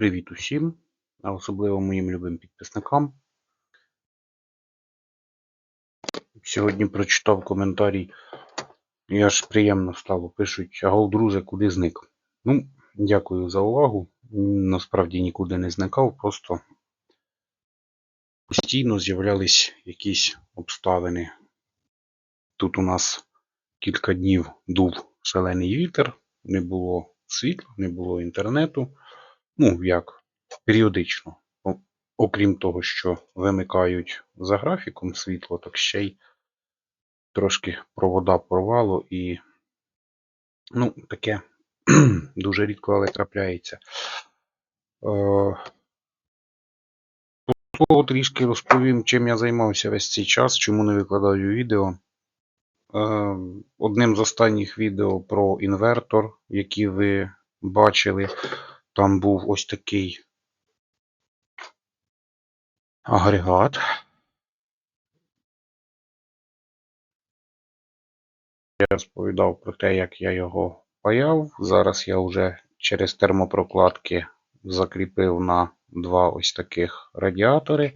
Привіт усім, а особливо моїм любим підписникам. Сьогодні прочитав коментарій, і аж приємно стало. Пишуть, агов, друже, куди зник? Ну, дякую за увагу. Насправді нікуди не зникав, просто постійно з'являлись якісь обставини. Тут у нас кілька днів дув шалений вітер, не було світла, не було інтернету. Ну, як, періодично. Окрім того, що вимикають за графіком світло, так ще й трошки провода порвало і, ну, таке дуже рідко, але трапляється. Е, Слово трішки розповім, чим я займався весь цей час, чому не викладаю відео. Е, Одним з останніх відео про інвертор, який ви бачили, там був ось такий агрегат. Я розповідав про те, як я його паяв. Зараз я вже через термопрокладки закріпив на два ось таких радіатори.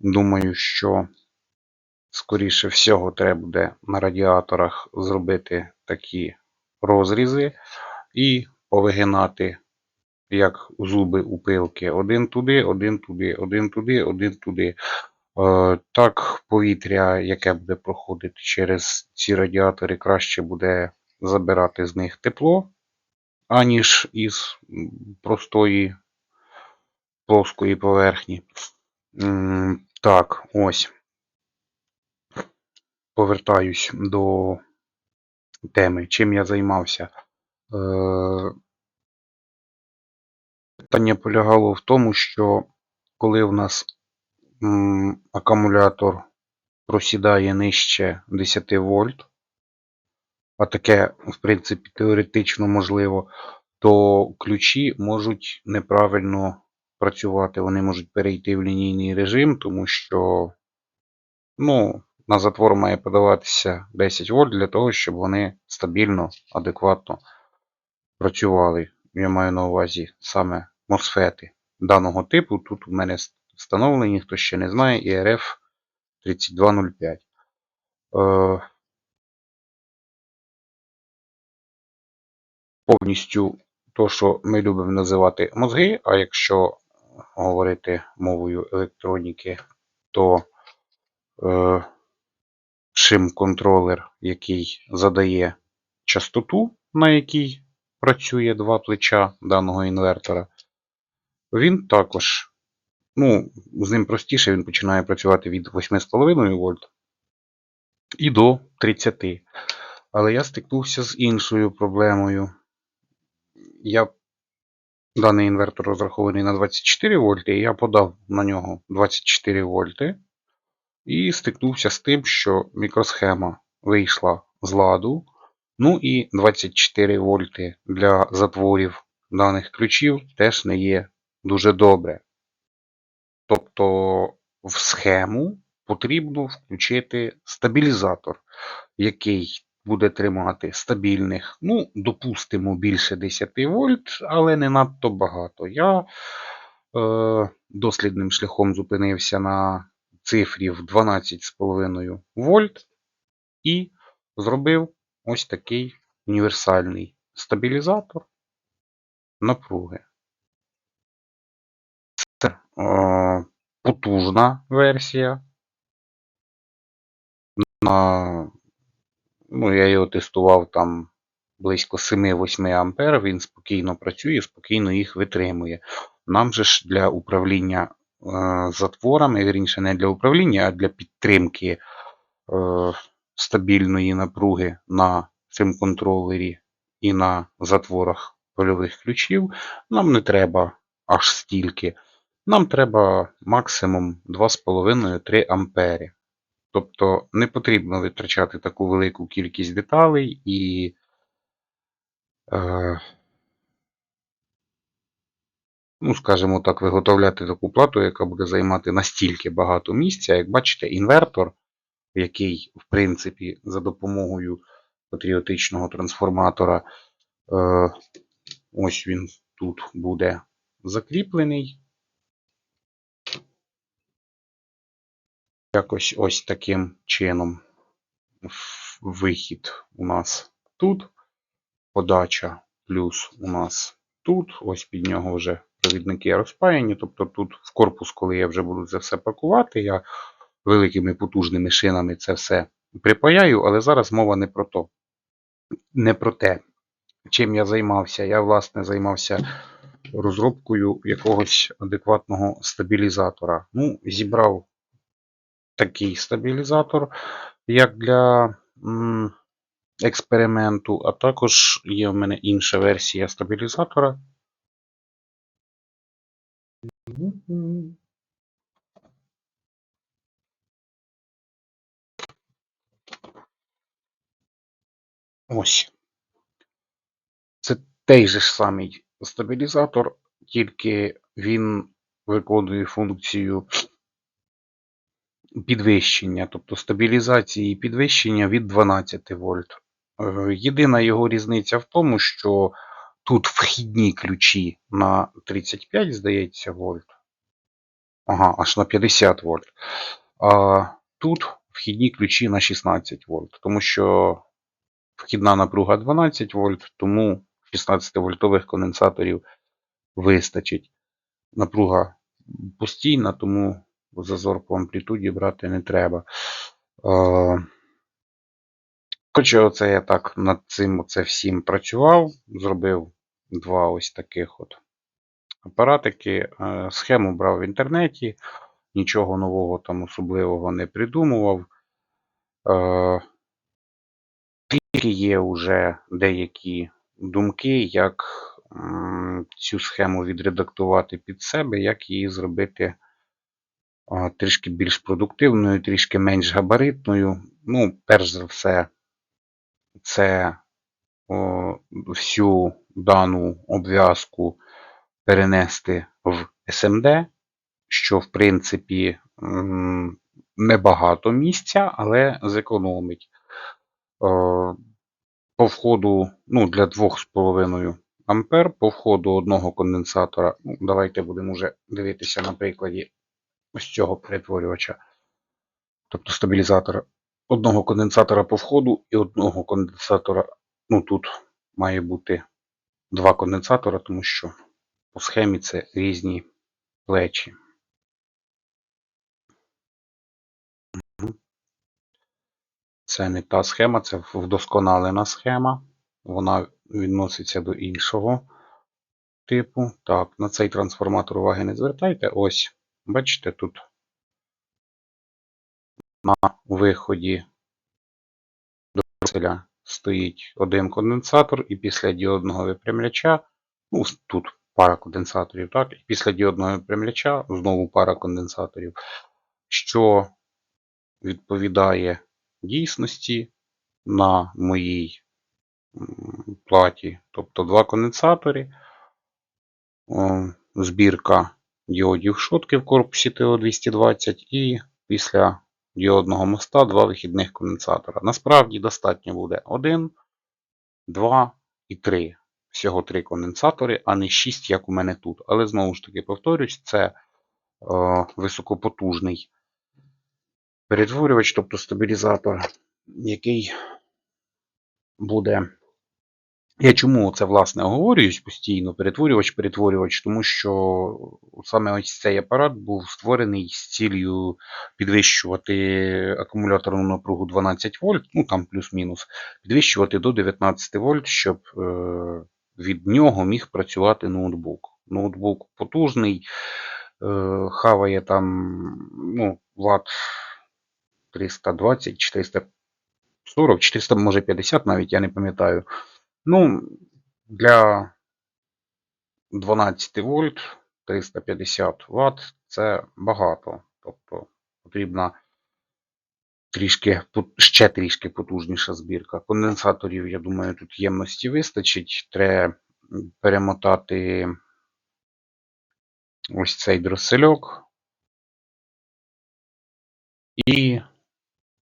Думаю, що скоріше всього треба буде на радіаторах зробити такі розрізи і повигинати як зуби у пилки. Один туди, один туди, один туди, один туди. Е, Так, повітря, яке буде проходити через ці радіатори, краще буде забирати з них тепло, аніж із простої плоскої поверхні. Так, ось. Повертаюсь до теми, чим я займався. Питання полягало в тому, що коли в нас акумулятор просідає нижче 10 вольт, а таке, в принципі, теоретично можливо, то ключі можуть неправильно працювати. Вони можуть перейти в лінійний режим, тому що ну, на затвор має подаватися 10 вольт для того, щоб вони стабільно, адекватно працювали. Я маю на увазі саме MOSFET даного типу. Тут у мене встановлені, хто ще не знає, IRF 3205. Е, повністю то, що ми любимо називати мозги, а якщо говорити мовою електроніки, то е, шим-контролер, який задає частоту, на якій працює два плеча даного інвертора, він також, ну, з ним простіше, він починає працювати від 8,5 вольт і до 30. Але я стикнувся з іншою проблемою. Я Даний інвертор розрахований на 24 вольти, і я подав на нього 24 вольти і стикнувся з тим, що мікросхема вийшла з ладу. Ну і 24 вольти для затворів даних ключів теж не є дуже добре. Тобто в схему потрібно включити стабілізатор, який буде тримати стабільних, ну, допустимо, більше 10 вольт, але не надто багато. Я е, дослідним шляхом зупинився на цифрі в 12,5 вольт і зробив ось такий універсальний стабілізатор напруги. Е, потужна версія. На Ну, я його тестував там близько 7-8 ампер, він спокійно працює, спокійно їх витримує. Нам же ж для управління е, затворами, вірніше, не для управління, а для підтримки е, стабільної напруги на цим контролері і на затворах польових ключів, нам не треба аж стільки. Нам треба максимум 2,5-3 ампери. Тобто не потрібно витрачати таку велику кількість деталей і е, ну, скажімо так, виготовляти таку плату, яка буде займати настільки багато місця. Як бачите, інвертор, який, в принципі, за допомогою патріотичного трансформатора, е, ось він тут буде закріплений. Якось ось таким чином. Вихід у нас тут. Подача плюс у нас тут. Ось під нього вже провідники розпаяні. Тобто тут в корпус, коли я вже буду це все пакувати, я великими потужними шинами це все припаяю, але зараз мова не про то. Не про те, чим я займався. Я, власне, займався розробкою якогось адекватного стабілізатора. Ну, зібрав такий стабілізатор, як для експерименту, а також є в мене інша версія стабілізатора. Ось. Це той же ж самий стабілізатор, тільки він виконує функцію підвищення, тобто стабілізації і підвищення від 12 вольт. Е, Єдина його різниця в тому, що тут вхідні ключі на 35, здається, вольт. Ага, аж на 50 вольт. А тут вхідні ключі на 16 вольт, тому що вхідна напруга 12 вольт, тому 16-вольтових конденсаторів вистачить. Напруга постійна, тому зазор по амплітуді брати не треба. Е, Хоча оце я так над цим оце всім працював, зробив два ось таких от апаратики. Е, Схему брав в інтернеті, нічого нового там особливого не придумував. Е, Тільки є вже деякі думки, як цю схему відредактувати під себе, як її зробити трішки більш продуктивною, трішки менш габаритною. Ну, перш за все, це о, всю дану обв'язку перенести в SMD, що, в принципі, небагато місця, але зекономить. Е, По входу, ну, для 2,5 ампер, по входу одного конденсатора, ну, давайте будемо вже дивитися на прикладі ось цього перетворювача, тобто стабілізатора. Одного конденсатора по входу і одного конденсатора, ну тут має бути два конденсатора, тому що по схемі це різні плечі. Це не та схема, це вдосконалена схема. Вона відноситься до іншого типу. Так, на цей трансформатор уваги не звертайте. Ось, бачите, тут на виході до селя стоїть один конденсатор, і після діодного випрямляча, ну, тут пара конденсаторів, так, і після діодного випрямляча знову пара конденсаторів, що відповідає дійсності на моїй платі, тобто два конденсатори, збірка діодів шотки в корпусі ТО-220 і після діодного моста два вихідних конденсатора. Насправді достатньо буде 1, 2 і 3. Всього 3 конденсатори, а не 6, як у мене тут. Але знову ж таки повторюсь, це е, високопотужний перетворювач, тобто стабілізатор, який буде. Я чому це власне оговорююсь постійно, перетворювач, перетворювач, тому що саме ось цей апарат був створений з цілею підвищувати акумуляторну напругу 12 вольт, ну там плюс-мінус, підвищувати до 19 вольт, щоб е, від нього міг працювати ноутбук. Ноутбук потужний, е, хаває там ну, ватт 320, 440, 400, може 50 навіть, я не пам'ятаю. Ну, для 12 вольт 350 Вт це багато. Тобто потрібна трішки, ще трішки потужніша збірка. Конденсаторів, я думаю, тут ємності вистачить. Треба перемотати ось цей дроссельок і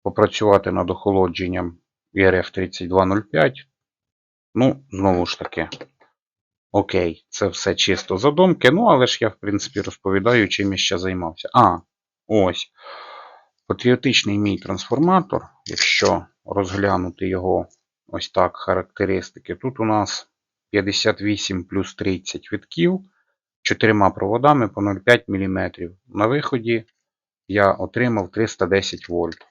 попрацювати над охолодженням RF3205. Ну, знову ж таки, Окей, це все чисто задумки, ну але ж я, в принципі, розповідаю, чим я ще займався. А, ось. Патріотичний мій трансформатор, якщо розглянути його ось так, характеристики, тут у нас 58 плюс 30 витків, чотирма проводами по 0,5 мм. На виході я отримав 310 вольт.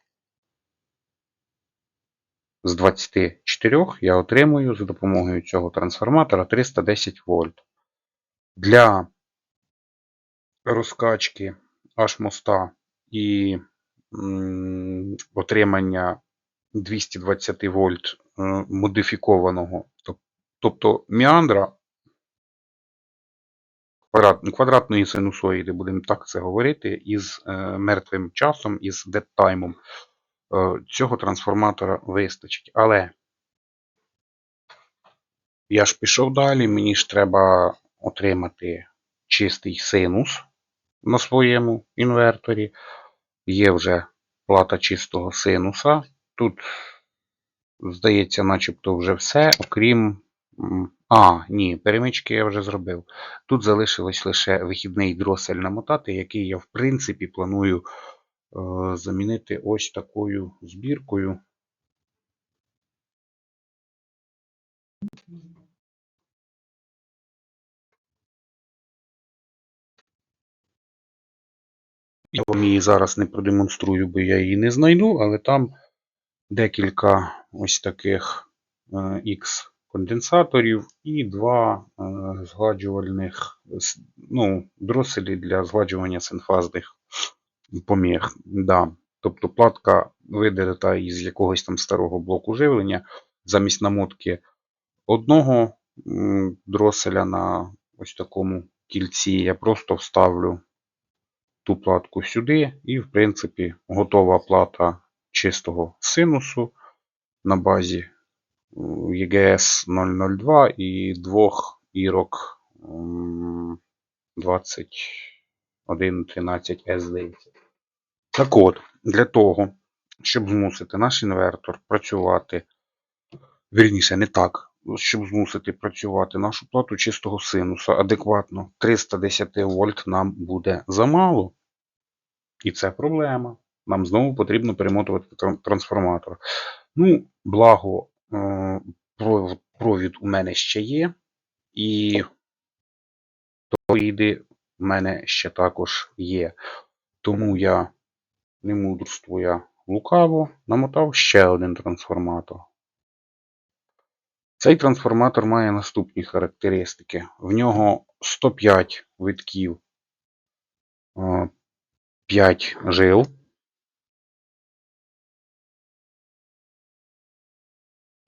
З 24 я отримую за допомогою цього трансформатора 310 вольт. Для розкачки аж моста і отримання 220 вольт е, модифікованого, тобто міандра квадратної синусоїди, будемо так це говорити, із е, мертвим часом, із дедтаймом. Е, Цього трансформатора вистачить. Але я ж пішов далі, мені ж треба отримати чистий синус на своєму інверторі. Є вже плата чистого синуса. Тут, здається, начебто вже все, окрім. А, ні, перемички я вже зробив. Тут залишилось лише вихідний дросель намотати, який я, в принципі, планую замінити ось такою збіркою. Я вам її зараз не продемонструю, бо я її не знайду, але там декілька ось таких X конденсаторів і два е, згладжувальних ну, дроселі для згладжування синфазних поміг. Да. Тобто платка видерта із якогось там старого блоку живлення, замість намотки одного дроселя на ось такому кільці. Я просто вставлю ту платку сюди, і, в принципі, готова плата чистого синусу на базі EGS 002 і двох ірок 20. 1.13 S9. Так от, для того, щоб змусити наш інвертор працювати, вірніше, не так, щоб змусити працювати нашу плату чистого синуса адекватно 310 вольт нам буде замало. І це проблема. Нам знову потрібно перемотувати трансформатор. Ну, благо, е, провід у мене ще є. І то йде у мене ще також є. Тому я, не мудрствуя лукаво, намотав ще один трансформатор. Цей трансформатор має наступні характеристики. В нього 105 витків, е, 5 жил.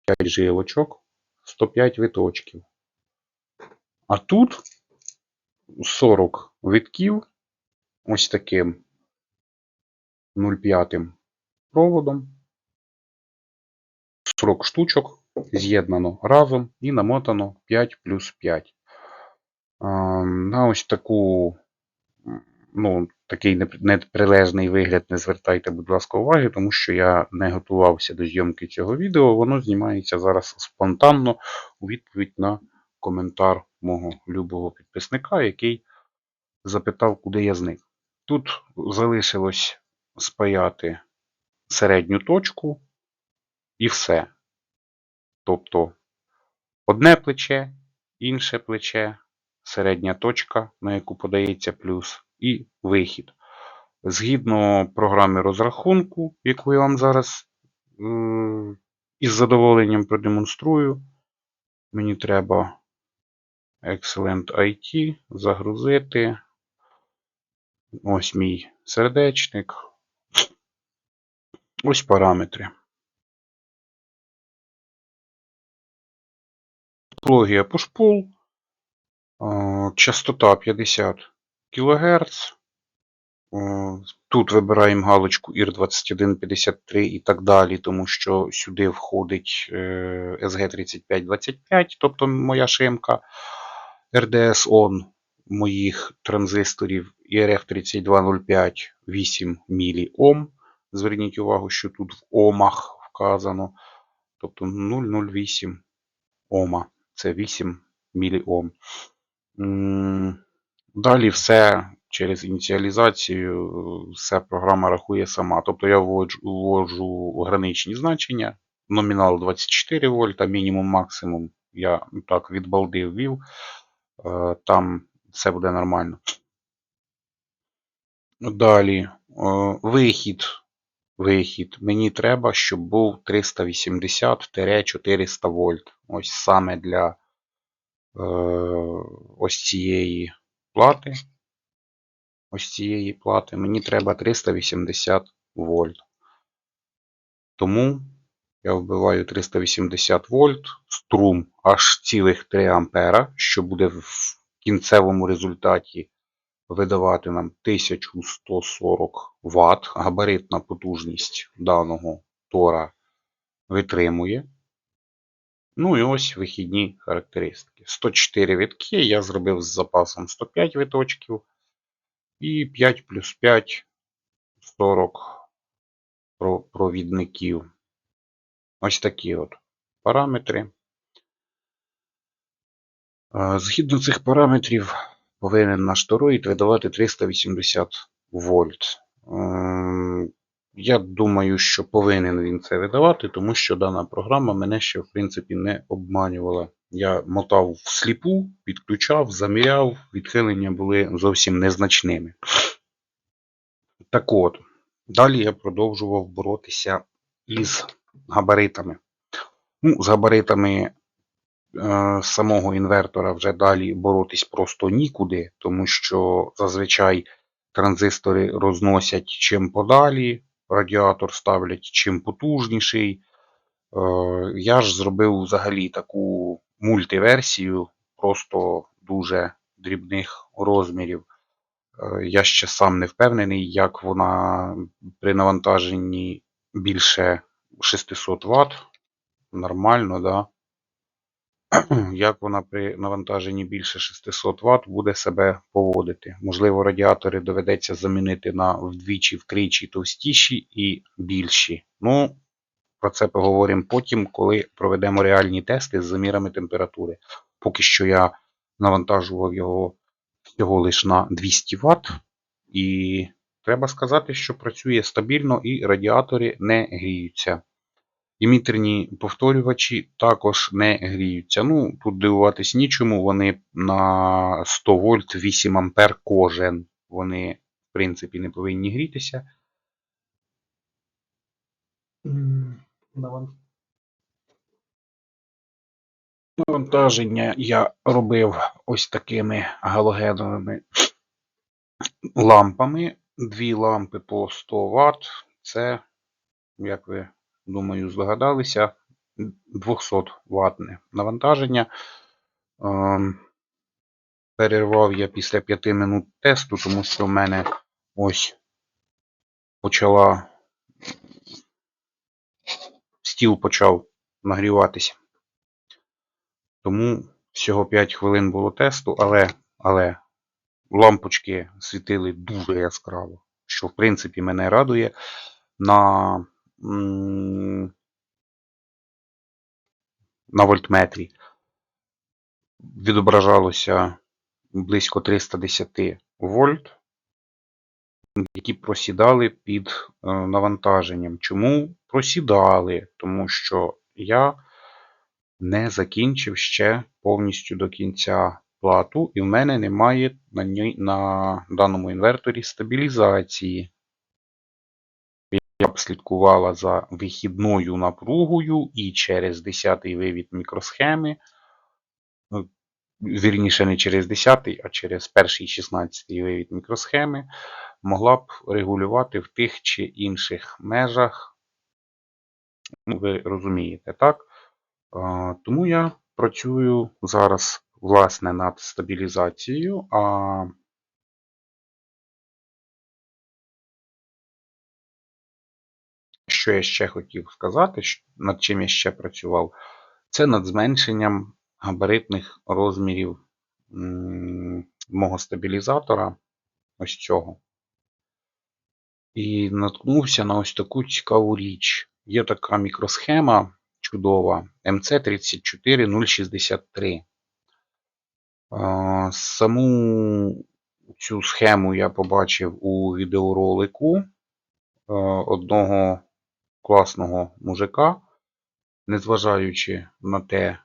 П'ять жилочок, 105 виточків. А тут 40 витків ось таким 0,5 проводом. 40 штучок з'єднано разом і намотано 5 плюс 5. На ось таку, ну, такий неприлежний вигляд не звертайте, будь ласка, уваги, тому що я не готувався до зйомки цього відео. Воно знімається зараз спонтанно у відповідь на коментар мого любого підписника, який запитав, куди я зник. Тут залишилось спаяти середню точку і все. Тобто одне плече, інше плече, середня точка, на яку подається плюс, і вихід. Згідно програми розрахунку, яку я вам зараз е, із задоволенням продемонструю, мені треба Excellent IT загрузити. Ось мій сердечник. Ось параметри. Топологія push-pull. Е, Частота 50 кГц. Тут вибираємо галочку IR2153 і так далі, тому що сюди входить е, SG3525, тобто моя шимка. RDS ON моїх транзисторів IRF3205 8 мОм. Зверніть увагу, що тут в омах вказано. Тобто 008 Ома. Це 8 міліом. Далі все через ініціалізацію, все програма рахує сама. Тобто я вводжу, граничні значення, номінал 24 вольта, мінімум, максимум. Я так від балди ввів, там все буде нормально. Далі, е, вихід. Вихід. Мені треба, щоб був 380-400 вольт. Ось саме для е, ось цієї плати. Ось цієї плати. Мені треба 380 вольт. Тому я вбиваю 380 вольт, струм аж цілих 3 ампера, що буде в кінцевому результаті видавати нам 1140 Вт. Габаритна потужність даного тора витримує. Ну і ось вихідні характеристики. 104 витки я зробив з запасом 105 виточків. І 5 плюс 5 40 провідників. Ось такі от параметри. Е, Згідно цих параметрів повинен наш тороїд видавати 380 вольт. Ем, Я думаю, що повинен він це видавати, тому що дана програма мене ще в принципі не обманювала. Я мотав всліпу, підключав, заміряв, відхилення були зовсім незначними. Так от, далі я продовжував боротися із габаритами. Ну, з габаритами е, самого інвертора вже далі боротись просто нікуди, тому що зазвичай транзистори розносять чим подалі, радіатор ставлять чим потужніший. Е, я ж зробив взагалі таку мультиверсію, просто дуже дрібних розмірів. Е, Я ще сам не впевнений, як вона при навантаженні більше 600 Вт. Нормально, да? Як вона при навантаженні більше 600 Вт буде себе поводити. Можливо, радіатори доведеться замінити на вдвічі, втричі товстіші і більші. Ну, про це поговоримо потім, коли проведемо реальні тести з замірами температури. Поки що я навантажував його всього лише на 200 Вт. І треба сказати, що працює стабільно і радіатори не гріються. Емітерні повторювачі також не гріються. Ну, тут дивуватись нічому, вони на 100 вольт 8 ампер кожен. Вони, в принципі, не повинні грітися. Навантаження я робив ось такими галогеновими лампами. Дві лампи по 100 Вт. Це, як ви думаю, здогадалися, 200 ватне навантаження. Ем, Перервав я після 5 минут тесту, тому що в мене ось почала стіл почав нагріватися. Тому всього 5 хвилин було тесту, але, але лампочки світили дуже яскраво, що в принципі мене радує. На, на вольтметрі відображалося близько 310 вольт, які просідали під е, навантаженням. Чому просідали? Тому що я не закінчив ще повністю до кінця плату, і в мене немає на, на даному інверторі стабілізації. Слідкувала за вихідною напругою і через 10-й вивід мікросхеми, ну, вірніше не через 10-й, а через перший 16-й вивід мікросхеми, могла б регулювати в тих чи інших межах. Ну, ви розумієте, так? Тому я працюю зараз, власне, над стабілізацією, а що я ще хотів сказати, над чим я ще працював, це над зменшенням габаритних розмірів мого стабілізатора, ось цього. І наткнувся на ось таку цікаву річ. Є така мікросхема чудова MC34063. Саму цю схему я побачив у відеоролику одного класного мужика, незважаючи на те,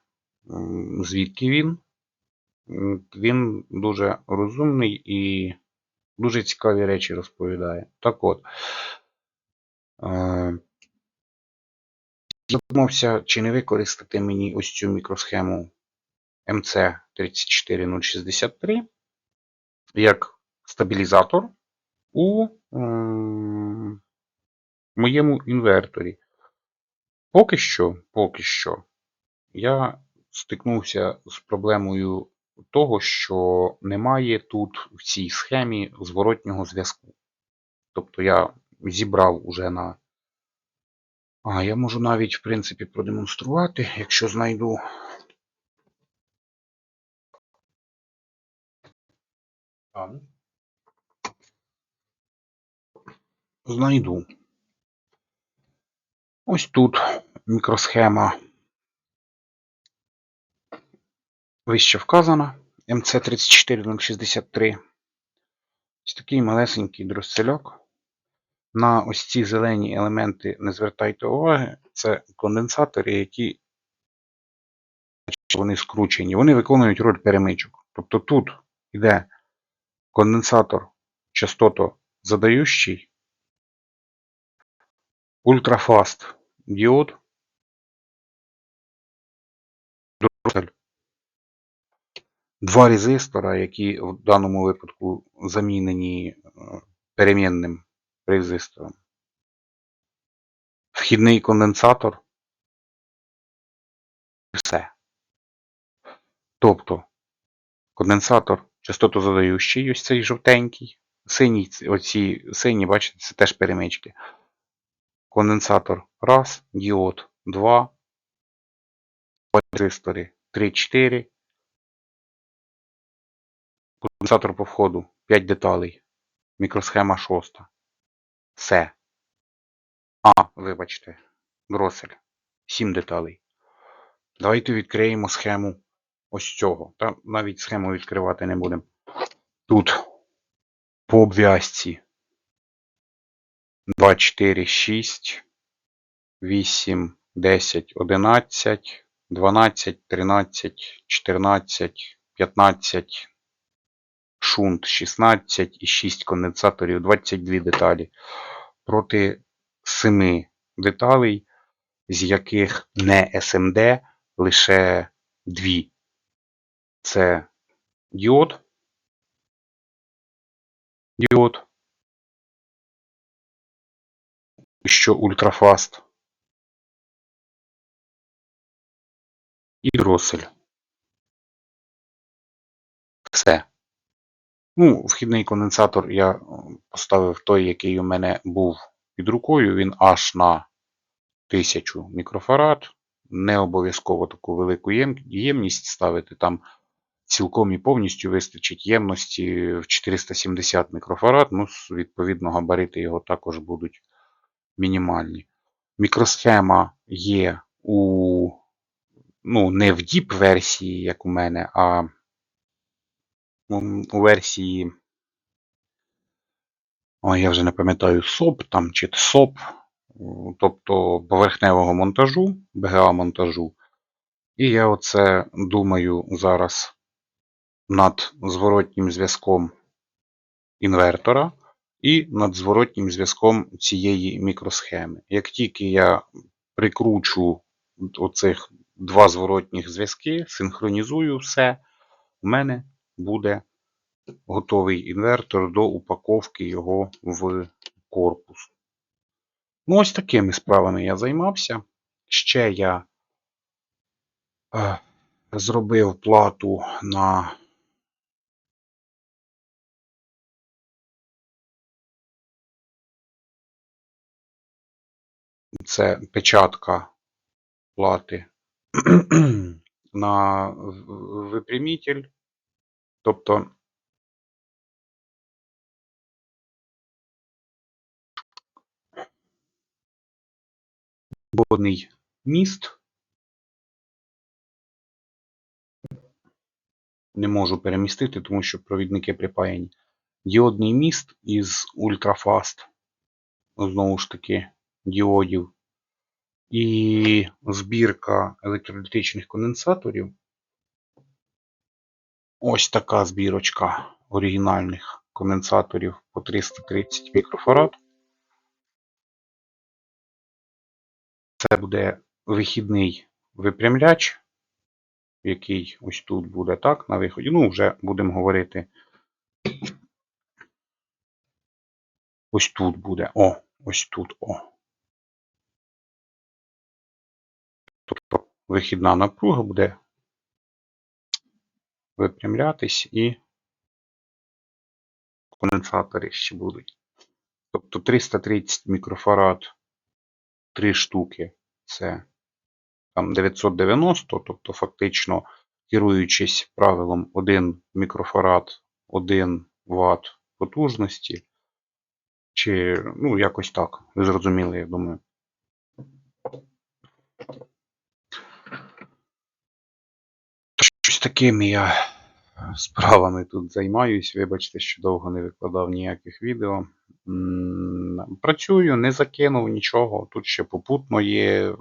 звідки він. Він дуже розумний і дуже цікаві речі розповідає. Так от. е, Задумався, чи не використати мені ось цю мікросхему MC34063 як стабілізатор у моєму інверторі. Поки що, поки що, я стикнувся з проблемою того, що немає тут в цій схемі зворотнього зв'язку. Тобто я зібрав уже на. А, я можу навіть, в принципі, продемонструвати, якщо знайду. Знайду. Ось тут мікросхема вище вказана MC34063. Ось такий малесенький дросцельок. На ось ці зелені елементи не звертайте уваги. Це конденсатори, які вони скручені. Вони виконують роль перемичок. Тобто тут йде конденсатор частотозадаючий, ультрафаст діод, дроссель. Два резистора, які в даному випадку замінені е, перемінним резистором. Вхідний конденсатор. І Все. Тобто конденсатор частотозадаючий, ось цей жовтенький. Синій, оці сині, бачите, це теж перемички. Конденсатор раз, діод 2, резистори 3, 4. Конденсатор по входу 5 деталей. Мікросхема 6. Все. А, вибачте, дросель. 7 деталей. Давайте відкриємо схему ось цього. Та навіть схему відкривати не будемо. Тут по обв'язці 2, 4, 6, 8, 10, 11, 12, 13, 14, 15, шунт 16 і 6 конденсаторів, 22 деталі. Проти 7 деталей, з яких не SMD лише 2. Це діод. Діод. Що ультрафаст. І дросель. Все. Ну, вхідний конденсатор я е, поставив той, який у мене був під рукою. Він аж на 1000 мікрофарад. Не обов'язково таку велику ємність ставити. Там цілком і повністю вистачить ємності в 470 мікрофарад. Ну, відповідно, габарити його також будуть мінімальні. Мікросхема є у, ну, не в DIP версії, як у мене, а у версії. Ой, я вже не пам'ятаю SOP там чи SOP, тобто поверхневого монтажу, BGA монтажу. І я оце думаю зараз над зворотнім зв'язком інвертора і над зворотнім зв'язком цієї мікросхеми. Як тільки я прикручу оцих два зворотніх зв'язки, синхронізую все, у мене буде готовий інвертор до упаковки його в корпус. Ну, ось такими справами я займався. Ще я е, зробив плату на це печатка плати на випрямитель. Тобто водний міст не можу перемістити, тому що провідники припаяні. Діодний міст із Ultrafast. Знову ж таки, діодів. І збірка електролітичних конденсаторів. Ось така збірочка оригінальних конденсаторів по 330 мікрофарад. Це буде вихідний випрямляч, який ось тут буде так, на виході. Ну, вже будемо говорити. Ось тут буде. О, ось тут. О. Тобто вихідна напруга буде випрямлятись і конденсатори ще будуть. Тобто 330 мікрофарад 3 штуки це там 990, тобто фактично керуючись правилом 1 мікрофарад 1 Вт потужності. Чи, ну, якось так. Ви зрозуміли, я думаю. Щось такими я справами тут займаюсь. Вибачте, що довго не викладав ніяких відео. Працюю, не закинув нічого. Тут ще попутно є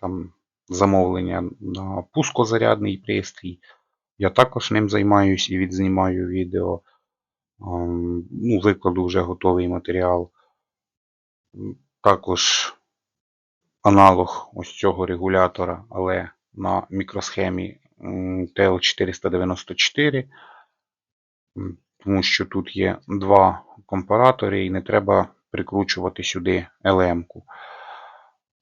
там замовлення на пускозарядний пристрій. Я також ним займаюсь і відзнімаю відео. Ем, Ну, викладу вже готовий матеріал. Також аналог ось цього регулятора, але на мікросхемі TL494, тому що тут є два компаратори і не треба прикручувати сюди LM-ку.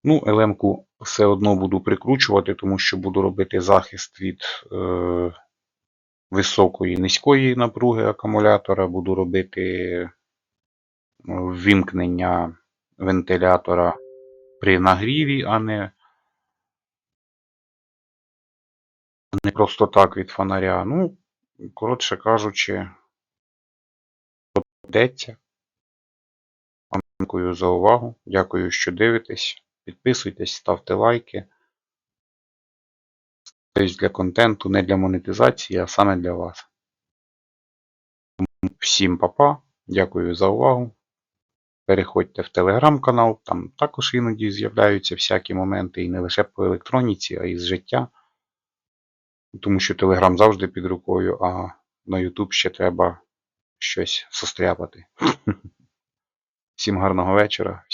Ну, LM-ку все одно буду прикручувати, тому що буду робити захист від е, високої низької напруги акумулятора, буду робити е, ввімкнення вентилятора при нагріві, а не, не просто так від фонаря. Ну, коротше кажучи, йдеться. Дякую за увагу. Дякую, що дивитесь. Підписуйтесь, ставте лайки. Тобто для контенту, не для монетизації, а саме для вас. Всім па-па. Дякую за увагу. Переходьте в телеграм-канал, там також іноді з'являються всякі моменти, і не лише по електроніці, а й з життя. Тому що Телеграм завжди під рукою, а на YouTube ще треба щось состряпати. Всім гарного вечора.